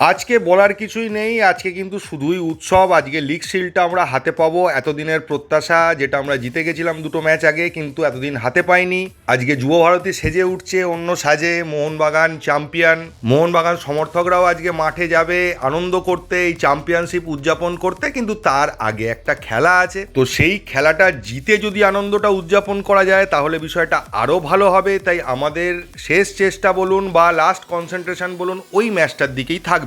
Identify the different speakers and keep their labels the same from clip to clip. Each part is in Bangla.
Speaker 1: আজকে বলার কিছুই নেই, আজকে কিন্তু শুধুই উৎসব, আজকে লিগ শিলটা আমরা হাতে পাবো। এতদিনের প্রত্যাশা যেটা আমরা জিতে গেছিলাম দুটো ম্যাচ আগে, কিন্তু এতদিন হাতে পাইনি। আজকে যুব ভারতী সেজে উঠছে অন্য সাজে, মোহনবাগান চ্যাম্পিয়ন। মোহনবাগান সমর্থকরাও আজকে মাঠে যাবে, আনন্দ করতে, এই চ্যাম্পিয়নশিপ উদযাপন করতে, কিন্তু তার আগে একটা খেলা আছে। তো সেই খেলাটা জিতে যদি আনন্দটা উদযাপন করা যায়, তাহলে বিষয়টা আরও ভালো হবে। তাই আমাদের শেষ চেষ্টা বলুন বা লাস্ট কনসেন্ট্রেশন বলুন, ওই ম্যাচটার দিকেই থাকবে।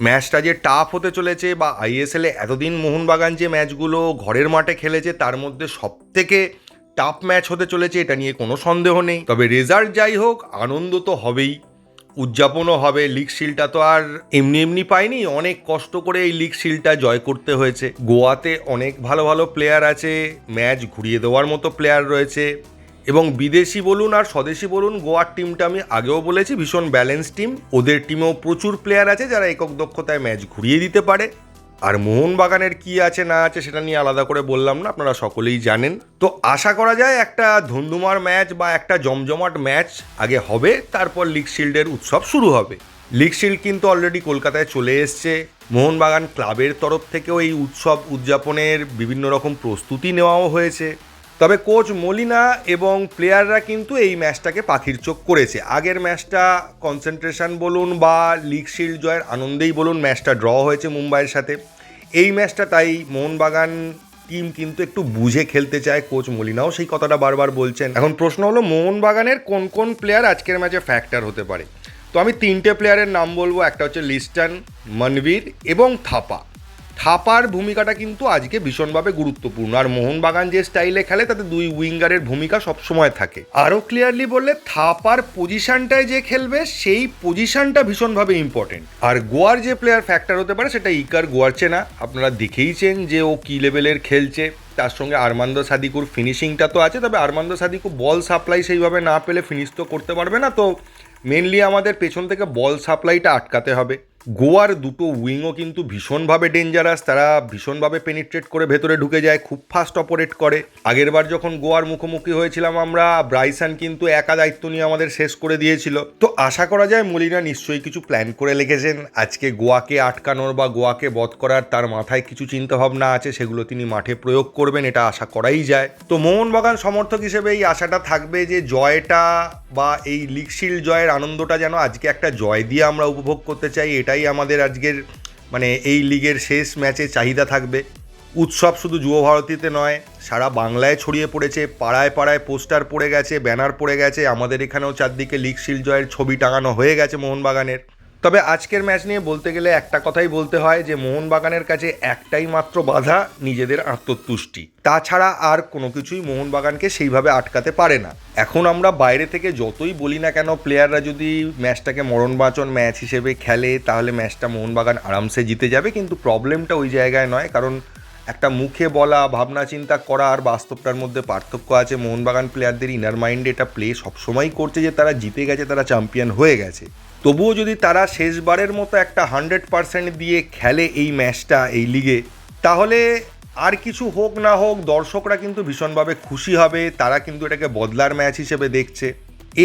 Speaker 1: ম্যাচটা যে টাফ হতে চলেছে বা আইএসএলে এতদিন মোহনবাগান যে ম্যাচগুলো ঘরের মাঠে খেলেছে, তার মধ্যে সব থেকে টাফ ম্যাচ হতে চলেছে, এটা নিয়ে কোনো সন্দেহ নেই। তবে রেজাল্ট যাই হোক, আনন্দ তো হবেই। উদযাপনও হবে লিগ শিলটা তো আর এমনি এমনি পাইনি অনেক কষ্ট করে এই লিগ শিলটা জয় করতে হয়েছে। গোয়াতে অনেক ভালো ভালো প্লেয়ার আছে ম্যাচ ঘুরিয়ে দেওয়ার মতো প্লেয়ার রয়েছে। এবং বিদেশি বলুন আর স্বদেশি বলুন, গোয়ার টিমটা আমি আগেও বলেছি, ভীষণ ব্যালেন্স টিম ওদের টিমেও প্রচুর প্লেয়ার আছে যারা একক দক্ষতায় ম্যাচ ঘুরিয়ে দিতে পারে। আর মোহনবাগানের কি আছে, না আছে, সেটা নিয়ে আলাদা করে বললাম না, আপনারা সকলেই জানেন। তো আশা করা যায় একটা ধুমধুমার ম্যাচ বা একটা জমজমাট ম্যাচ আগে হবে, তারপর লিগ শিল্ডের উৎসব শুরু হবে। লিগ শিল্ড কিন্তু অলরেডি কলকাতায় চলে এসছে। মোহনবাগান ক্লাবের তরফ থেকেও এই উৎসব উদযাপনের বিভিন্ন রকম প্রস্তুতি নেওয়াও হয়েছে। তবে কোচ মলিনা এবং প্লেয়াররা কিন্তু এই ম্যাচটাকে পাখির চোখ করেছে। আগের ম্যাচটা কনসেন্ট্রেশন বলুন বা লিগ শিল্ড জয়ের আনন্দেই বলুন, ম্যাচটা ড্র হয়েছে মুম্বাইয়ের সাথে। এই ম্যাচটা তাই মোহনবাগান টিম কিন্তু একটু বুঝে খেলতে চায় কোচ মলিনাও, সেই কথাটা বারবার বলছেন। এখন প্রশ্ন হলো, মোহনবাগানের কোন কোন প্লেয়ার আজকের ম্যাচে ফ্যাক্টর হতে পারে? তো আমি তিনটে প্লেয়ারের নাম বলব, একটা হচ্ছে লিস্টান, মনবীর এবং থাপা। থাপার ভূমিকাটা কিন্তু আজকে ভীষণভাবে গুরুত্বপূর্ণ। আর মোহনবাগান যে স্টাইলে খেলে, তাতে দুই উইঙ্গারের ভূমিকা সবসময় থাকে। আরও ক্লিয়ারলি বললে, থাপার পজিশনটায় যে খেলবে, সেই পজিশনটা ভীষণভাবে ইম্পর্টেন্ট আর গোয়ার যে প্লেয়ার ফ্যাক্টর হতে পারে, সেটা ইকার গোয়ার চেনা আপনারা দেখেইছেন যে ও কী লেভেলের খেলছে। তার সঙ্গে আরমান্দ সাদিকুর ফিনিশিংটা তো আছে, তবে আরমান্দ সাদিকু বল সাপ্লাই সেইভাবে না পেলে ফিনিশ তো করতে পারবে না। তো মেনলি আমাদের পেছন থেকে বল সাপ্লাইটা আটকাতে হবে। গোয়ার দুটো উইংও কিন্তু ভীষণভাবে ডেঞ্জারাস তারা ভীষণভাবে পেনিট্রেট করে ভেতরে ঢুকে যায়, খুব ফাস্ট অপারেট করে। আগেরবার যখন গোয়ার মুখোমুখি হয়েছিলাম আমরা, ব্রাইসান কিন্তু একা দায়িত্ব নিয়ে আমাদের শেষ করে দিয়েছিল। তো আশা করা যায় মলিনা নিশ্চয়ই কিছু প্ল্যান করে লিখেছেন আজকে গোয়াকে আটকানোর বা গোয়াকে বধ করার তার মাথায় কিছু চিন্তাভাবনা আছে, সেগুলো তিনি মাঠে প্রয়োগ করবেন, এটা আশা করাই যায়। তো মোহনবাগান সমর্থক হিসেবে এই আশাটা থাকবে যে, জয়টা বা এই লিগ শিল্ড জয়ের আনন্দটা যেন আজকে একটা জয় দিয়ে আমরা উপভোগ করতে চাই, এটাই আমাদের আজকের মানে এই লিগের শেষ ম্যাচে চাহিদা থাকবে। উৎসব শুধু যুব ভারতীতে নয়, সারা বাংলায় ছড়িয়ে পড়েছে, পাড়ায় পাড়ায় পোস্টার পড়ে গেছে, ব্যানার পড়ে গেছে, আমাদের এখানেও চারদিকে লিগ শিল জয়ের ছবি টাঙানো হয়ে গেছে মোহনবাগানের। তবে আজকের ম্যাচ নিয়ে বলতে গেলে একটা কথাই বলতে হয় যে মোহনবাগানের কাছে একটাই মাত্র বাধা নিজেদের আত্মতুষ্টি। তাছাড়া আর কোনো কিছুই মোহনবাগানকে সেইভাবে আটকাতে পারে না। এখন আমরা বাইরে থেকে যতই বলি না কেন, প্লেয়াররা যদি ম্যাচটাকে মরণ বাঁচন ম্যাচ হিসেবে খেলে, তাহলে ম্যাচটা মোহনবাগান আরামসে জিতে যাবে। কিন্তু প্রবলেমটা ওই জায়গায় নয়, কারণ একটা মুখে বলা, ভাবনা চিন্তা করা আর বাস্তবটার মধ্যে পার্থক্য আছে। মোহনবাগান প্লেয়ারদের ইনার মাইন্ডে এটা প্লে সবসময়ই করছে যে তারা জিতে গেছে, তারা চ্যাম্পিয়ন হয়ে গেছে। তবুও যদি তারা শেষবারের মতো একটা হান্ড্রেড পার্সেন্ট দিয়ে খেলে এই ম্যাচটা, এই লিগে, তাহলে আর কিছু হোক না হোক, দর্শকরা কিন্তু ভীষণভাবে খুশি হবে, তারা কিন্তু এটাকে বদলার ম্যাচ হিসেবে দেখছে।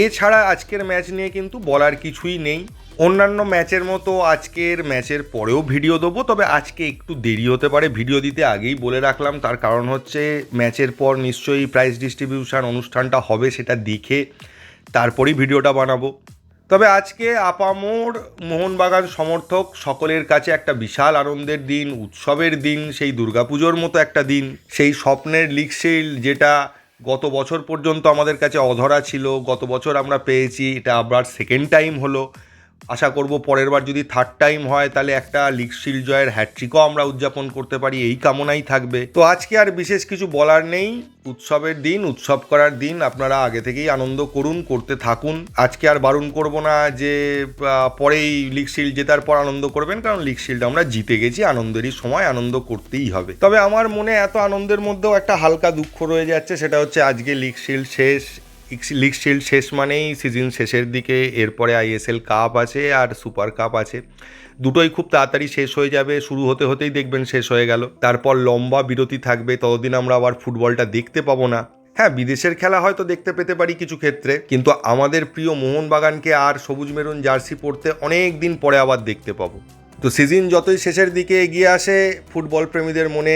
Speaker 1: এছাড়া আজকের ম্যাচ নিয়ে কিন্তু বলার কিছুই নেই। অন্যান্য ম্যাচের মতো আজকের ম্যাচের পরেও ভিডিও দেবো, তবে আজকে একটু দেরি হতে পারে। ভিডিও দিতে আগেই বলে রাখলাম, তার কারণ হচ্ছে ম্যাচের পর নিশ্চয়ই প্রাইজ ডিস্ট্রিবিউশন অনুষ্ঠানটা হবে সেটা দেখে তারপরেই ভিডিওটা বানাবো। তবে আজকে আপামোর মোহনবাগান সমর্থক সকলের কাছে একটা বিশাল আনন্দের দিন, উৎসবের দিন, সেই দুর্গাপুজোর মতো একটা দিন, সেই স্বপ্নের লিকশিল যেটা গত বছর পর্যন্ত আমাদের কাছে অধরা ছিল, গত বছর আমরা পেয়েছি, এটা আবার সেকেন্ড টাইম হলো। আশা করব পরের বার যদি থার্ড টাইম হয়, তাহলে একটা লিগ শিল্ড জয়ের হ্যাট্রিকও আমরা উদযাপন করতে পারি, এই কামনাই থাকবে। তো আজকে আর বিশেষ কিছু বলার নেই। উৎসবের দিন, উৎসব করার দিন, আপনারা আগে থেকেই আনন্দ করুন, করতে থাকুন। আজকে আর বারণ করব না যে পরেই লিগ শিল্ড জেতার পর আনন্দ করবেন, কারণ লিগ শিল্ড আমরা জিতে গেছি, আনন্দেরই সময়, আনন্দ করতেই হবে। তবে আমার মনে এত আনন্দের মধ্যেও একটা হালকা দুঃখ রয়ে যাচ্ছে, সেটা হচ্ছে আজকে লিগ শিল্ড শেষ। লিগ শিল্ড শেষ মানেই সিজন শেষের দিকে, এরপরে আইএসএল কাপ আছে আর সুপার কাপ আছে। দুটোই খুব তাড়াতাড়ি শেষ হয়ে যাবে, শুরু হতে হতেই দেখবেন শেষ হয়ে গেল। তারপর লম্বা বিরতি থাকবে, ততদিন আমরা আবার ফুটবলটা দেখতে পাবো না। হ্যাঁ বিদেশের খেলা হয়তো দেখতে পেতে পারি কিছু ক্ষেত্রে, কিন্তু আমাদের প্রিয় মোহনবাগানকে আর সবুজ মেরুন জার্সি পরতে অনেক দিন পরে আবার দেখতে পাবো। তো সিজন যতই শেষের দিকে এগিয়ে আসে, ফুটবল প্রেমীদের মনে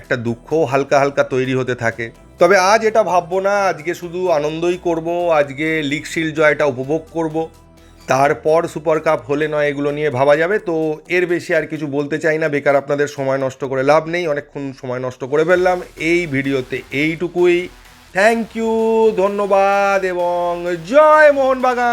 Speaker 1: একটা দুঃখও হালকা হালকা তৈরি হতে থাকে। তবে আজ এটা ভাববো না, আজকে শুধু আনন্দই করব, আজকে লিগ শিল্ড জয়টা উপভোগ করব। তারপর সুপার কাপ হলে নয় এগুলো নিয়ে ভাবা যাবে, তো এর বেশি আর কিছু বলতে চাই না, বেকার আপনাদের সময় নষ্ট করে লাভ নেই, অনেকক্ষণ সময় নষ্ট করে ফেললাম, এই ভিডিওতে এইটুকুই। থ্যাংক ইউ ধন্যবাদ, এবং জয় মোহনবাগান!